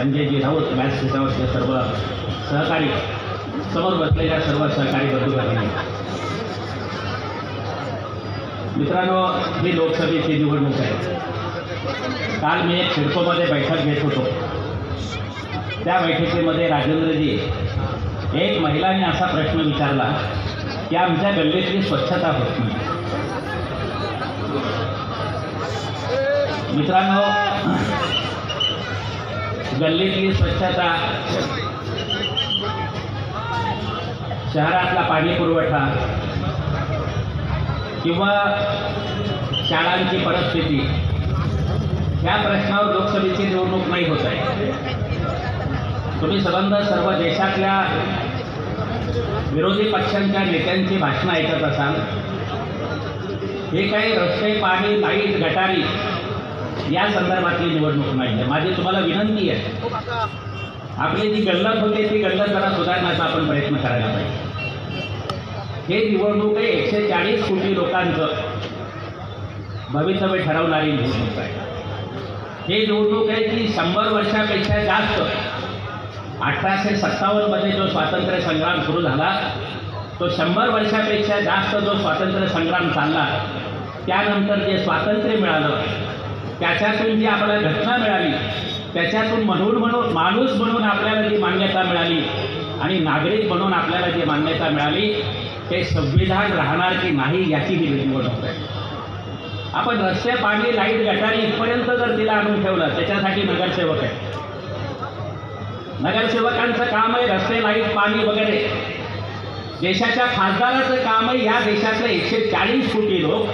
संजयजी राऊत व्यासपीठावरचे सर्व सहकारी समोर बसलेल्या सर्व सहकारी बंधू मित्रांनो ही लोकसभेची निवडणूक आहे. काल मी एक सिडकोमध्ये बैठक घेत होतो. त्या बैठकीमध्ये राजेंद्रजी एक महिलाने असा प्रश्न विचारला की आमच्या गल्लीतली स्वच्छता होत. नाही मित्रांनो गल्लीतली स्वच्छता. शहरातला पाणी पुरवठा. किंवा शाळांची परिस्थिती. ह्या प्रश्नावर लोकसभेची निवडणूक नाही होत आहे. तुम्ही संबंध सर्व देशातल्या विरोधी पक्षांच्या नेत्यांची भाषणं ऐकत असाल. हे काही रस्ते पाणी लाइट गटारी या संदर्भातली निवडणूक नाही. आहे माझी तुम्हाला विनंती आहे. आपली जी गल्लत होते ती गल्लत जरा सुधारण्याचा आपण प्रयत्न करायला पाहिजे. हे निवडणूक आहे. एकशे चाळीस कोटी लोकांचं भवितव्य ठरवणारी निवडणूक आहे. हे निवडणूक आहे की शंभर वर्षापेक्षा जास्त. अठराशे सत्तावन्नमध्ये जो स्वातंत्र्य संग्राम सुरू झाला तो शंभर वर्षापेक्षा जास्त जो स्वातंत्र्य संग्राम चालला त्यानंतर जे स्वातंत्र्य मिळालं त्याच्यातून जी आपल्याला घटना मिळाली त्याच्यातून म्हणून म्हणून माणूस म्हणून आपल्याला जी मान्यता मिळाली आणि नागरिक म्हणून आपल्याला जी मान्यता मिळाली ते संविधान राहणार की नाही याची ही निवडणूक आहे. आपण रस्ते पाणी लाइट गटारी इथपर्यंत जर तिला आणून ठेवलं त्याच्यासाठी नगरसेवक आहे. नगरसेवकांचं काम आहे रस्ते लाइट पाणी वगैरे. देशाच्या खासदाराचं काम आहे या देशातले एकशे चाळीस कोटी लोक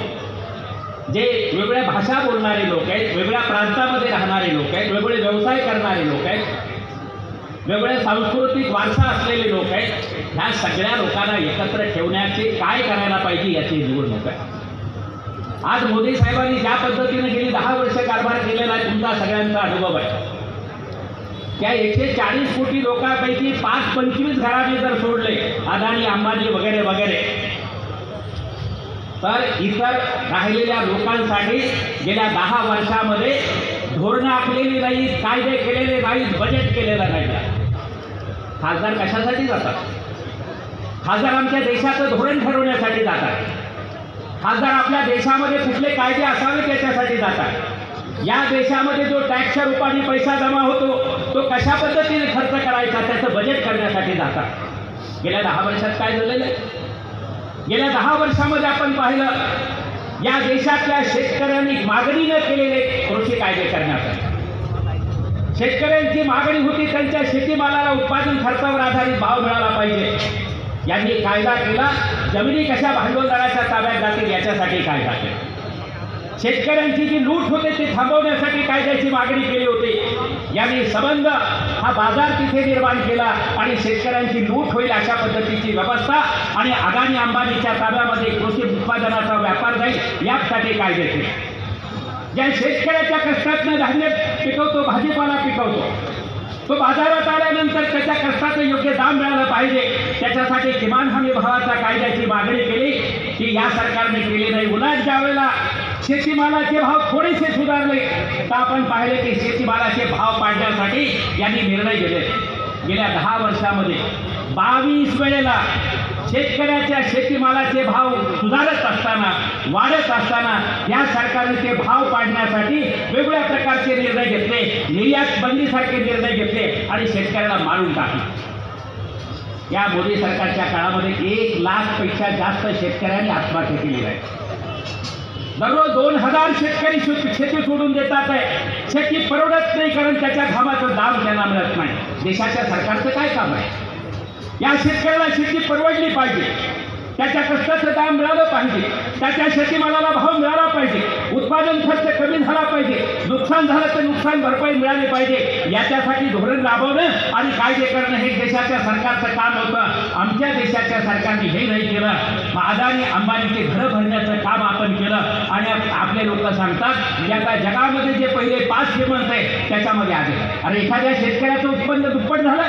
जे वेगळ्या भाषा बोलणारे लोक आहेत वेगळ्या प्रांतामध्ये राहणारे लोक आहेत वेगळे व्यवसाय करणारे लोक आहेत वेगळे सांस्कृतिक वारसा असलेले लोक आहेत ह्या सगळ्या लोकांना एकत्र ठेवण्याचे काय करायला पाहिजे याची निवडणूक आहे. आज मोदी साहेबांनी ज्या पद्धतीने गेली दहा वर्ष कारभार केलेला आहे तुमचा सगळ्यांचा अनुभव आहे. त्या एकशे चाळीस कोटी लोकांपैकी पाच पंचवीस घराने जर सोडले अदानी अंबानी वगैरे वगैरे तर इतर राहिलेल्या लोकांसाठी गेल्या दहा वर्षामध्ये धोरणं आखलेली नाहीत कायदे केलेले नाहीत बजेट केलेलं नाही खासदार कशासाठी जातात? खासदार आमच्या देशाचं धोरण ठरवण्यासाठी जातात. खासदार आपल्या देशामध्ये कुठले कायदे असावे त्याच्यासाठी जातात. या देशामध्ये जो टॅक्सच्या रूपाने पैसा जमा होतो तो कशा पद्धतीने खर्च करायचा त्याचं बजेट करण्यासाठी जातात. गेल्या दहा वर्षात काय झालेलं आहे? गेल्या दहा वर्षामध्ये आपण पाहिलं या देशातल्या शेतकऱ्यांनी मागणी न केलेले कृषी कायदे करण्यात आले. शेतकऱ्यांची मागणी होती त्यांच्या शेतीमालाला उत्पादन खर्चावर आधारित भाव मिळाला पाहिजे. यांनी कायदा केला जमिनी कशा भांडवलदाराच्या ताब्यात जातील याच्यासाठी कायदा केला. शेतकऱ्यांची जी लूट होते ती थांबवण्यासाठी कायद्याची मागणी केली होती. यांनी संबंध हा बाजार तिथे निर्माण केला आणि शेतकऱ्यांची लूट होईल अशा पद्धतीची व्यवस्था आणि अदानी अंबानीच्या ताब्यामध्ये कृषी उत्पादनाचा व्यापार जाईल यासाठी कायदे केले. ज्या शेतकऱ्याच्या कष्टातनं धान्य पिकवतो भाजीपाला पिकवतो तो बाजारात आल्यानंतर त्याच्या कष्टाचं योग्य दाम मिळालं पाहिजे. त्याच्यासाठी किमान हमी भावाचा कायद्याची मागणी केली की या सरकारने केली नाही. उलट ज्यावेळेला शेतीमालाचे भाव थोडेसे सुधारले. तर आपण पाहिले की शेतीमालाचे भाव पाडण्यासाठी यांनी निर्णय घेतले. गेल्या दहा वर्षामध्ये बावीस वेळेला शेतकऱ्याच्या शेतीमालाचे भाव सुधारत असताना वाढत असताना या सरकारने ते भाव पाडण्यासाठी वेगवेगळ्या प्रकारचे निर्णय घेतले. निर्यात बंदीसारखे निर्णय घेतले आणि शेतकऱ्याला मारून टाकले. या मोदी सरकारच्या काळामध्ये एक लाखपेक्षा जास्त शेतकऱ्यांनी आत्महत्या केली आहे. दररोज दोन हजार शेतकरी शेती सोडून देतात आहे. शेती परवडत नाही कारण त्याच्या घामाचं दाम त्यांना मिळत नाही. देशाच्या सरकारचं काय काम आहे? या शेतकऱ्याला शेती परवडली पाहिजे. त्याच्या कष्टाचं दाम मिळालं पाहिजे. त्याच्या शेतीमालाला भाव मिळाला पाहिजे. उत्पादन खर्च कमी झाला पाहिजे. नुकसान झालं नुकसान भरपाई मिळाली पाहिजे. याच्यासाठी धोरण राबवणं आणि कायदे करणं हे देशाच्या सरकारचं काम होतं. आमच्या देशाच्या सरकारने हे नाही केलं. मग अदानी अंबानीचे घरं भरण्याचं काम आपण केलं. आणि आपले लोक सांगतात या आता जगामध्ये जे पहिले पाच श्रीमंत आहे त्याच्यामध्ये आले अरे एखाद्या शेतकऱ्याचं उत्पन्न दुप्पट झालं.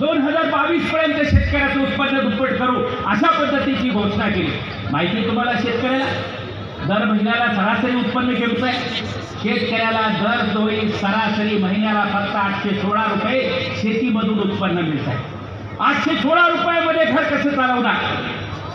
दोन हजार बावीस पर्यंत शेतकऱ्याचं उत्पन्न दुप्पट करू. अशा पद्धतीची घोषणा केली. माहिती तुम्हाला शेतकऱ्याला? दर महिन्याला सरासरी उत्पन्न केलं आहे. शेतकऱ्याला दर तोळी सरासरी महिन्याला फक्त आठशे सोळा रुपये शेतीमधून उत्पन्न मिळत आहे आठशे सोळा रुपयामध्ये घर कसं चालवणार?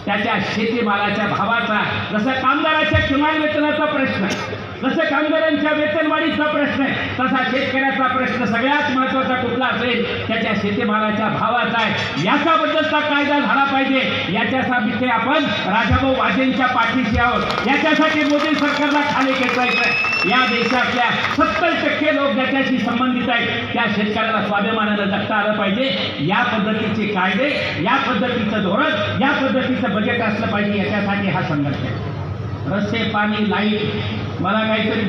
त्याच्या शेतीमालाच्या भावाचा जसा कामगाराच्या किमान वेतनाचा प्रश्न आहे जसं कामगारांच्या वेतनवाढीचा प्रश्न आहे तसा शेतकऱ्याचा प्रश्न सगळ्यात महत्त्वाचा कुठला असेल? त्याच्या शेतीमालाच्या भावाचा आहे. याच्याबद्दलचा कायदा झाला पाहिजे. याच्यासाठी आपण राजाभाऊ वाजेंच्या पाठीशी आहोत. याच्यासाठी मोदी सरकारला खाली खेचायचं या देशातल्या सत्तर टक्के लोक ज्याच्याशी संबंधित आहेत त्या शेतकऱ्याला स्वाभिमानानं जगता आलं पाहिजे. या पद्धतीचे कायदे या पद्धतीचं धोरण या पद्धतीचं बजेट असलं पाहिजे याच्यासाठी हा संघर्ष आहे. रस्ते पाणी लाइट मला काहीतरी